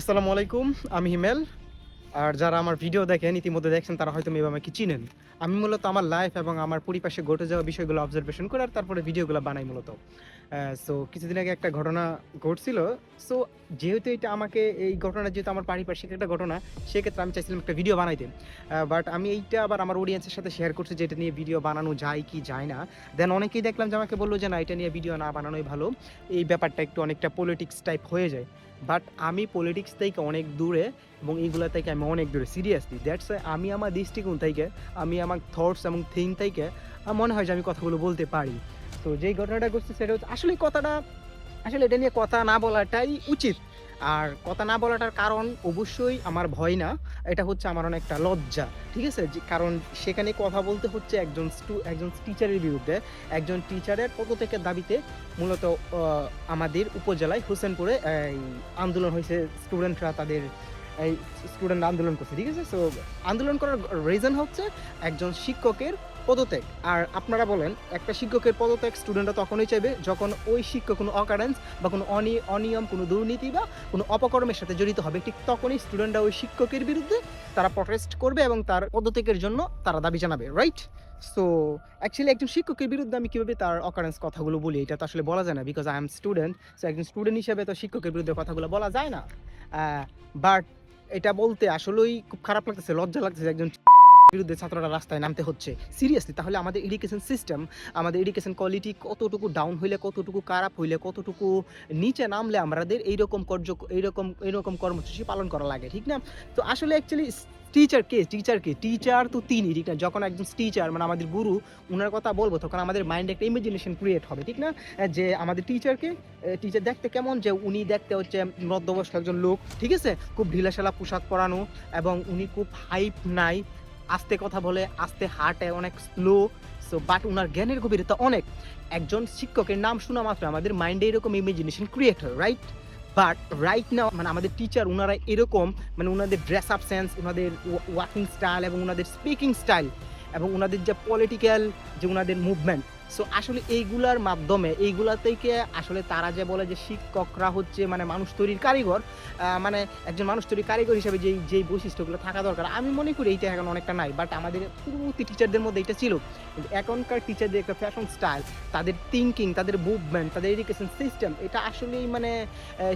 আসসালামু আলাইকুম, আমি হিমেল। আর যারা আমার ভিডিও দেখেন, ইতিমধ্যে দেখছেন, তারা হয়তো মেয়ে আমাকে চিনেন। আমি মূলত আমার লাইফ এবং আমার পরিপাশে ঘটে যাওয়া বিষয়গুলো অবজারভেশন করে আর তারপরে ভিডিওগুলো বানাই মূলত। সো কিছুদিন আগে একটা ঘটনা ঘটছিল। সো যেহেতু এটা আমাকে এই ঘটনা, যেহেতু আমার পারিপার্শ্বিক একটা ঘটনা, সেক্ষেত্রে আমি চাইছিলাম একটা ভিডিও বানাইতে। বাট আমি এইটা আবার আমার অডিয়েন্সের সাথে শেয়ার করছি যে এটা নিয়ে ভিডিও বানানো যায় কি যায় না। দেন অনেকেই দেখলাম যে আমাকে বলল যে, না, এটা নিয়ে ভিডিও না বানানোই ভালো। এই ব্যাপারটা একটু অনেকটা পলিটিক্স টাইপ হয়ে যায়। বাট আমি পলিটিক্স থেকে অনেক দূরে এবং এইগুলো থেকে আমি অনেক দূরে সিরিয়াসলি দ্যাটস আমি আমার দৃষ্টিকোণ থেকে, আমি আমার থটস এবং থিঙ্ক থেকে মনে হয় যে আমি কথাগুলো বলতে পারি। তো যেই ঘটনাটা ঘটছে সেটা হচ্ছে আসলে কথাটা, আসলে এটা নিয়ে কথা না বলাটাই উচিত। আর কথা না বলাটার কারণ অবশ্যই আমার ভয় না, এটা হচ্ছে আমার অনেকটা লজ্জা, ঠিক আছে? কারণ সেখানে কথা বলতে হচ্ছে একজন একজন টিচারের বিরুদ্ধে। একজন টিচারের পদত্যাগের দাবিতে মূলত আমাদের উপজেলায় হোসেনপুরে এই আন্দোলন হয়েছে স্টুডেন্টরা তাদের এই স্টুডেন্ট আন্দোলন করছে, ঠিক আছে? সো আন্দোলন করার রিজন হচ্ছে একজন শিক্ষকের পদত্যাগ। আর আপনারা বলেন, একটা শিক্ষকের পদত্যাগ স্টুডেন্টরা তখনই চাইবে যখন ওই শিক্ষক কোনো অকারেন্স বা কোনো অনি- অনিয়ম, কোনো দুর্নীতি বা কোনো অপকর্মের সাথে জড়িত হবে। ঠিক তখনই স্টুডেন্টরা ওই শিক্ষকের বিরুদ্ধে তারা প্রটেস্ট করবে এবং তার পদত্যাগের জন্য তারা দাবি জানাবে রাইট সো অ্যাকচুয়ালি একজন শিক্ষকের বিরুদ্ধে আমি কীভাবে তার অকারেন্স কথাগুলো বলি, এটা তো আসলে বলা যায় না because I am student so একজন স্টুডেন্ট হিসেবে তো শিক্ষকের বিরুদ্ধে কথাগুলো বলা যায় না। বাট এটা বলতে আসলেই খুব খারাপ লাগতেছে, লজ্জা লাগতেছে একজন বিরুদ্ধে ছাত্ররা রাস্তায় নামতে হচ্ছে। সিরিয়াসলি তাহলে আমাদের এডুকেশন সিস্টেম আমাদের এডুকেশন কোয়ালিটি কতটুকু ডাউন হইলে, কতটুকু খারাপ হইলে, কতটুকু নিচে নামলে আমাদের এইরকম কার্য, এইরকম এইরকম কর্মসূচি পালন করা লাগে, ঠিক না? তো আসলে অ্যাকচুয়ালি টিচার কে টিচার কে? টিচার তো তিনি ঠিক না? যখন একজন টিচার মানে আমাদের গুরু ওনার কথা বলব, তখন আমাদের মাইন্ডে একটা ইমাজিনেশন ক্রিয়েট হবে, ঠিক না? যে আমাদের টিচারকে টিচার দেখতে কেমন? যে উনি দেখতে হচ্ছে মধ্যবয়স্ক একজন লোক, ঠিক আছে? খুব ঢিলাশালা পোশাক পরানো এবং উনি খুব হাইপ নাই আস্তে কথা বলে, আস্তে হাঁটে, অনেক স্লো সো বাট ওনার জ্ঞানের গভীরতা অনেক। একজন শিক্ষকের নাম শোনা মাত্র আমাদের মাইন্ডে এরকম ইমাজিনেশন ক্রিয়েট হয় রাইট বাট রাইট না মানে আমাদের টিচার ওনারা এরকম মানে ওনাদের ড্রেস আপ সেন্স ওনাদের ওয়াকিং স্টাইল এবং ওনাদের স্পিকিং স্টাইল এবং ওনাদের যে পলিটিক্যাল যে ওনাদের মুভমেন্ট সো আসলে এইগুলার মাধ্যমে, এইগুলা থেকে আসলে তারা যে বলে যে শিক্ষকরা হচ্ছে মানে মানুষ তৈরির কারিগর মানে একজন মানুষ তৈরির কারিগর হিসেবে যেই যেই বৈশিষ্ট্যগুলো থাকা দরকার, আমি মনে করি এইটা এখন অনেকটা নাই বাট আমাদের পূর্ববর্তী টিচারদের মধ্যে এটা ছিল। কিন্তু এখনকার টিচারদের একটা ফ্যাশন স্টাইল তাদের থিঙ্কিং তাদের মুভমেন্ট তাদের এডুকেশন সিস্টেম এটা আসলেই মানে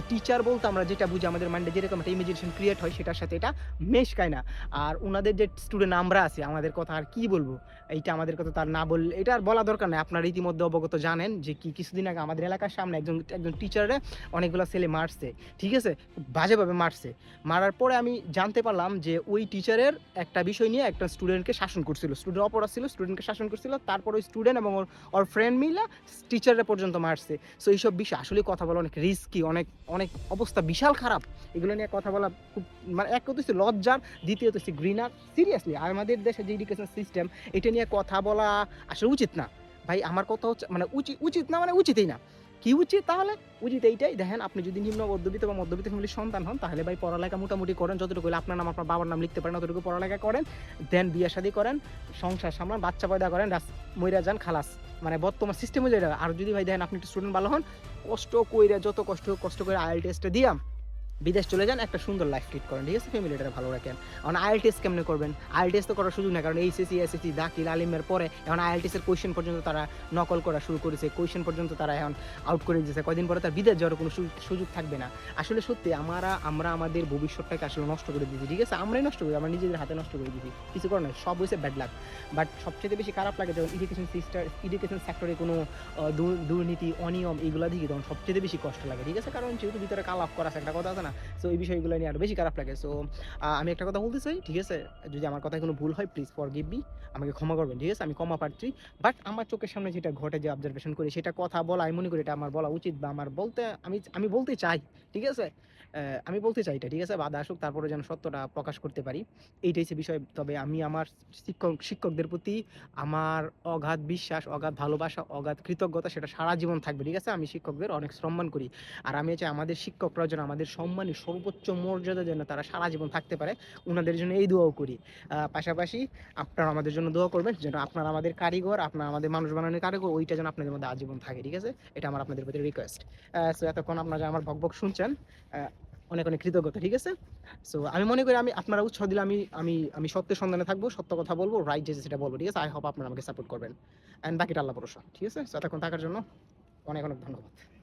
টিচার বলতে আমরা যেটা বুঝি আমাদের মাইন্ডে যেরকম একটা ইমেজিনেশন ক্রিয়েট হয়, সেটার সাথে এটা মেশ খায় না। আর ওনাদের যে স্টুডেন্ট আমরা আছি, আমাদের কথা আর কি বলব? এইটা আমাদের কথা তার না বললে এটা আর বলা দরকার নেই। আপনারা ইতিমধ্যে অবগত জানেন যে কি কিছুদিন আগে আমাদের এলাকার সামনে একজন একজন টিচারে অনেকগুলো ছেলে মারছে, ঠিক আছে? বাজেভাবে মারছে। মারার পরে আমি জানতে পারলাম যে ওই টিচারের একটা বিষয় নিয়ে একটা স্টুডেন্টকে শাসন করছিল। স্টুডেন্ট অপরাধ ছিল, স্টুডেন্টকে শাসন করছিল, তারপর ওই স্টুডেন্ট এবং ওর ওর ফ্রেন্ড মিলে টিচাররা পর্যন্ত মারছে। সো এইসব বিষয়, আসলে কথা বলা অনেক রিস্কি অনেক অনেক অবস্থা বিশাল খারাপ। এগুলো নিয়ে কথা বলা খুব মানে এক কথা হচ্ছে লজ্জার দ্বিতীয়ত হচ্ছে গ্রিনার সিরিয়াসলি আমাদের দেশে যে এডুকেশন সিস্টেম এটা নিয়ে কথা বলা আসলে উচিত না। ভাই, আমার কথা হচ্ছে মানে উচিত উচিত না মানে উচিতই না। কি উচিত তাহলে? উচিত এইটাই। দেখেন, আপনি যদি নিম্ন মধ্যবিত্ত বা মধ্যবিত্ত ফ্যামিলির সন্তান হন, তাহলে ভাই পড়ালেখা মোটামুটি করেন, যতটুকু হলে আপনার নাম, আপনার বাবার নাম লিখতে পারেন ততটুকু পড়ালেখা করেন, দেন বিয়ে শাদী করেন, সংসার সামলান, বাচ্চা পয়দা করেন রাস মইরা যান, খালাস। মানে বর্তমান সিস্টেম অনুযায়ী এটা। আর যদি ভাই, দেখেন, আপনি একটু স্টুডেন্ট ভালো হন, কষ্ট কইরা, যত কষ্ট কষ্ট করে আইএল টেস্টে দিয়া বিদেশ চলে যান, একটা সুন্দর লাইফ লিড করেন, ঠিক আছে? ফ্যামিলিটা ভালো রাখেন। এখন আইএল টেস্ট কেমনে করবেন? আইএল টেস্ট তো করার সুযোগ না কারণ এইচএসসি এসএসসি দাখিল, আলিমের পরে এখন আইএল টেস্টের কোয়েশ্চেন পর্যন্ত তারা নকল করা শুরু করেছে। কোয়েশ্চেন পর্যন্ত তারা এখন আউট করে দিয়েছে। কয়দিন পরে তার বিদেশ যাওয়ার কোনো সুযোগ থাকবে না। আসলে সত্যি, আমরা আমরা আমাদের ভবিষ্যৎটাকে আসলে নষ্ট করে দিয়েছি, ঠিক আছে? আমরাই নষ্ট করি, আমরা নিজেদের হাতে নষ্ট করে দিয়েছি। কিছু করার নয় সব হয়েছে ব্যাড লাক বাট সবচেয়ে বেশি খারাপ লাগে যখন এডুকেশন সিস্টার এডুকেশন সেক্টরে কোনো দুর্নীতি, অনিয়ম এইগুলো দেখি তখন সবচেয়ে বেশি কষ্ট লাগে, ঠিক আছে? কারণ যেহেতু ভিতরে কালাপ করা একটা কথা আছে না? সো এই বিষয়গুলো নিয়ে আরও বেশি খারাপ লাগে। সো আমি একটা কথা বলতে চাই, ঠিক আছে? যদি আমার কথায় কোনো ভুল হয় প্লিজ ফর গিভ মি আমাকে ক্ষমা করবেন, ঠিক আছে? আমি ক্ষমা পাচ্ছি বাট আমার চোখের সামনে যেটা ঘটে, যে অবজারভেশন করি, সেটা কথা বলা, আমি মনে করি এটা আমার বলা উচিত বা আমার বলতে, আমি আমি বলতে চাই, ঠিক আছে? আমি বলতে চাই এটা, ঠিক আছে? বাধা আসুক, তারপরে যেন সত্যটা প্রকাশ করতে পারি। এইটাই হচ্ছে বিষয়। তবে আমি আমার শিক্ষক, শিক্ষকদের প্রতি আমার অগাধ বিশ্বাস, অগাধ ভালোবাসা, অগাধ কৃতজ্ঞতা, সেটা সারা জীবন থাকবে, ঠিক আছে? আমি শিক্ষকদের অনেক সম্মান করি। আর আমি চাই আমাদের শিক্ষকরা যেন আমাদের সম্মানী সর্বোচ্চ মর্যাদা যেন তারা সারা জীবন থাকতে পারে। ওনাদের জন্য এই দোয়াও করি। পাশাপাশি আপনারা আমাদের জন্য দোয়া করবেন, যেন আপনারা আমাদের কারিগর, আপনারা আমাদের মানুষ বানানোর কারিগর, ওইটা যেন আপনাদের মধ্যে আজীবন থাকে, ঠিক আছে? এটা আমার আপনাদের প্রতি রিকোয়েস্ট সো এতক্ষণ আপনারা আমার ভক ভক শুনছেন। অনেক অনেক কৃতজ্ঞতা, ঠিক আছে? সো আমি মনে করি আমি, আপনারা উৎসাহ দিলে আমি আমি আমি সত্যের সন্ধানে থাকব, সত্য কথা বলব রাইট যে সেটা বলব, ঠিক আছে? আই হোপ আপনারা আমাকে সাপোর্ট করবেন। অ্যান্ড বাকিটা আল্লাহ ভরসা, ঠিক আছে? এতক্ষণ থাকার জন্য অনেক অনেক ধন্যবাদ।